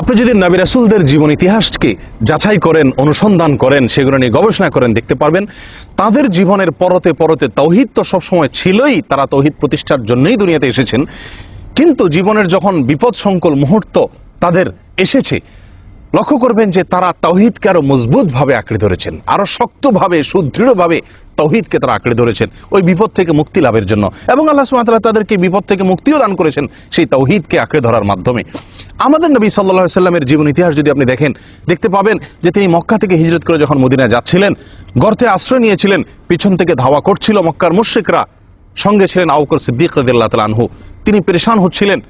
আপনি যদি নবী রাসুলদের জীবন ইতিহাসকে যাচাই করেন, অনুসন্ধান করেন, সেগুলো নিয়ে গবেষণা করেন, দেখতে পারবেন, তাদের জীবনের পরতে পরতে তৌহিদ তো সবসময় ছিলই, তারা তৌহিদ প্রতিষ্ঠার জন্যই দুনিয়াতে এসেছেন। কিন্তু জীবনের যখন বিপদ সংকুল মুহূর্ত তাদের এসেছে, লক্ষ্য করবেন যে তারা তৌহিদকে আরও মজবুতভাবে আঁকড়ে ধরেছেন আরও শক্তভাবে, সুদৃঢ়ভাবে তৌহিদকে তারা আঁকড়ে ধরেছেন, ওই বিপদ থেকে মুক্তি লাভের জন্য। এবং আল্লাহ সুমাতাল্লাহ তাদেরকে বিপদ থেকে মুক্তিও দান করেছেন, সেই তৌহিদকে আঁকড়ে ধরার মাধ্যমে। আমাদের নবী সাল্লাহ সাল্লামের জীবন ইতিহাস যদি আপনি দেখেন, দেখতে পাবেন যে তিনি মক্কা থেকে হিজরত করে যখন মদিনায় যাচ্ছিলেন, গর্তে আশ্রয় নিয়েছিলেন, পিছন থেকে ধাওয়া করছিল মক্কার মুশ্রিকরা, সঙ্গে ছিলেন আউকর সিদ্দিক রদিল্লাহ তালা আনহু। তিনি পরেশান হচ্ছিলেন।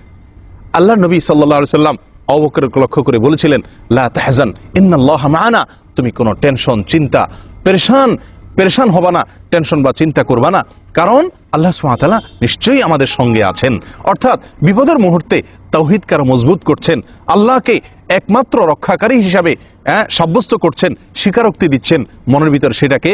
আল্লাহ নবী সাল্লাহ সাল্লাম অবকরকে লক্ষ্য করে বলেছিলেন, লা তাহজান, ইন্নাল্লাহ মাআনা। তুমি কোনো টেনশন, চিন্তা, পেরেশান পেরেশান হবা না, টেনশন বা চিন্তা করবা না। কারণ আল্লাহ সুহাতালা নিশ্চয়ই আমাদের সঙ্গে আছেন। অর্থাৎ বিপদের মুহূর্তে তৌহিদ কারও মজবুত করছেন। আল্লাহকে একমাত্র রক্ষাকারী হিসাবে সাব্যস্ত করছেন, স্বীকারোক্তি দিচ্ছেন মনের ভিতর সেটাকে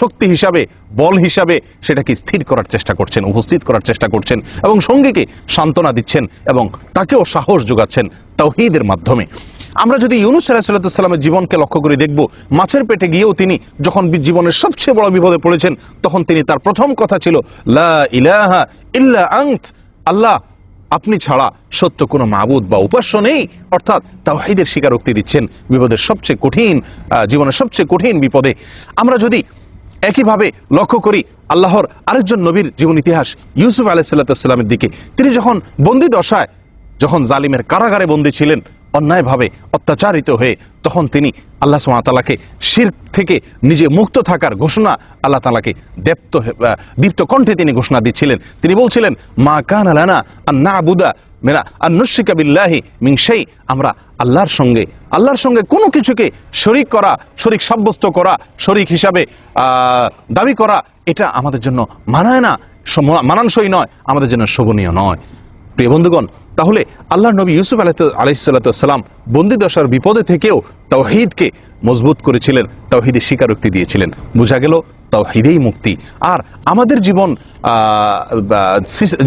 শক্তি হিসাবে, বল হিসাবে সেটাকে স্থির করার চেষ্টা করছেন, উপস্থিত করার চেষ্টা করছেন এবং সঙ্গীকে সান্ত্বনা দিচ্ছেন এবং তাকেও সাহস যোগাচ্ছেন তৌহিদের মাধ্যমে। আমরা যদি ইউনুস সাল্লাহামের জীবনকে লক্ষ্য করে দেখব, মাছের পেটে গিয়েও তিনি যখন জীবনের সবচেয়ে বড় বিপদে পড়েছেন, তখন তিনি তার প্রথম কথা ছিল, লা ইলাহা ইল্লা আন্ত। আল্লাহ আপনি ছাড়া সত্য কোনো মাবুদ বা উপাস্য নেই। অর্থাৎ তাওহিদের স্বীকারোক্তি দিচ্ছেন বিপদের সবচেয়ে কঠিন জীবনের সবচেয়ে কঠিন বিপদে। আমরা যদি একইভাবে লক্ষ্য করি, আল্লাহর আরেকজন নবীর জীবন ইতিহাস, ইউসুফ আলাহ সাল্লাতামের দিকে। তিনি যখন বন্দি দশায়, যখন জালিমের কারাগারে বন্দী ছিলেন অন্যায়ভাবে অত্যাচারিত হয়ে তখন তিনি আল্লাহ সুমাতালাকে শির থেকে নিজে মুক্ত থাকার ঘোষণা আল্লাহ তালাকে দেপ্ত দীপ্ত কণ্ঠে তিনি ঘোষণা দিচ্ছিলেন। তিনি বলছিলেন, মা কান আলানা আন্না আবুদা মেরা আন্নুশিকা বিল্লাহি মিংসাই আমরা আল্লাহর সঙ্গে আল্লাহর সঙ্গে কোনো কিছুকে শরিক করা, শরিক সাব্যস্ত করা, শরিক হিসাবে দাবি করা, এটা আমাদের জন্য মানায় না মানানসই নয়, আমাদের জন্য শোভনীয় নয়। প্রিয় বন্ধুগণ তাহলে আল্লাহ নবী ইউসুফ আলাইসাল্লাম বন্দি দশার বিপদে থেকেও তাওহিদকে মজবুত করেছিলেন, তাওহিদের স্বীকারোক্তি দিয়েছিলেন। বোঝা গেল তাওহিদেই মুক্তি। আর আমাদের জীবন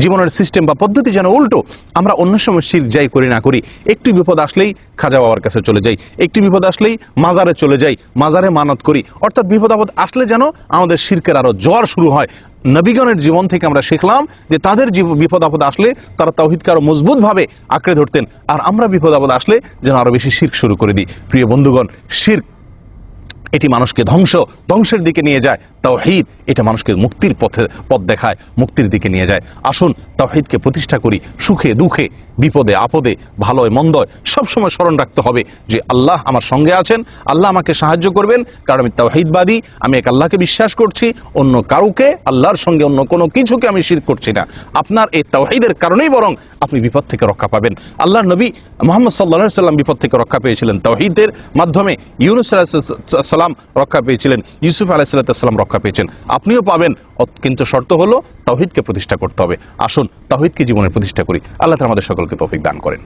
জীবনের সিস্টেম বা পদ্ধতি যেন উল্টো, আমরা অন্য সময় শির যাই করি না করি, একটি বিপদ আসলেই খাজা বাবার কাছে চলে যাই, একটি বিপদ আসলেই মাজারে চলে যাই, মাজারে মানত করি। অর্থাৎ বিপদ আপদ আসলে যেন আমাদের শিরকের আরও জ্বর শুরু হয়। নবীগণের জীবন থেকে আমরা শিখলাম যে তাদের বিপদ আপদ আসলে তারা তাওহিদকে আরও মজবুতভাবে আঁকড়ে ধরতেন। আর আমরা বিপদ আপদ আসলে যেন আরও বেশি শির্ক শুরু করে দিই। প্রিয় বন্ধুগণ, শির্ক এটি মানুষকে ধ্বংস, ধ্বংসের দিকে নিয়ে যায়। তাওহিদ, এটা মানুষকে মুক্তির পথে, পথ দেখায়, মুক্তির দিকে নিয়ে যায়। আসুন, তাওহিদকে প্রতিষ্ঠা করি, সুখে, দুঃখে, বিপদে, আপদে, ভালোয়, মন্দয়, সবসময় স্মরণ রাখতে হবে যে আল্লাহ আমার সঙ্গে আছেন, আল্লাহ আমাকে সাহায্য করবেন, কারণ আমি তাওহিদবাদী, আমি এক আল্লাহকে বিশ্বাস করছি, অন্য কাউকে, আল্লাহর সঙ্গে অন্য কোনো কিছুকে আমি শির করছি না। আপনার এই তাওহিদের কারণেই বরং আপনি বিপদ থেকে রক্ষা পাবেন। আল্লাহ নবী মোহাম্মদ সাল্লাহ সাল্লাম বিপদ থেকে রক্ষা পেয়েছিলেন তাওহিদের মাধ্যমে। ইউনুস রক্ষা পেয়েছিলেন। ইউসুফ আলাইসাল্লাম রক্ষা পেয়েছেন। আপনিও পাবেন। কিন্তু শর্ত হলো তাহিদকে প্রতিষ্ঠা করতে হবে। আসুন তাহিদকে জীবনে প্রতিষ্ঠা করি। আল্লাহ আমাদের সকলকে তৌফিক দান করেন।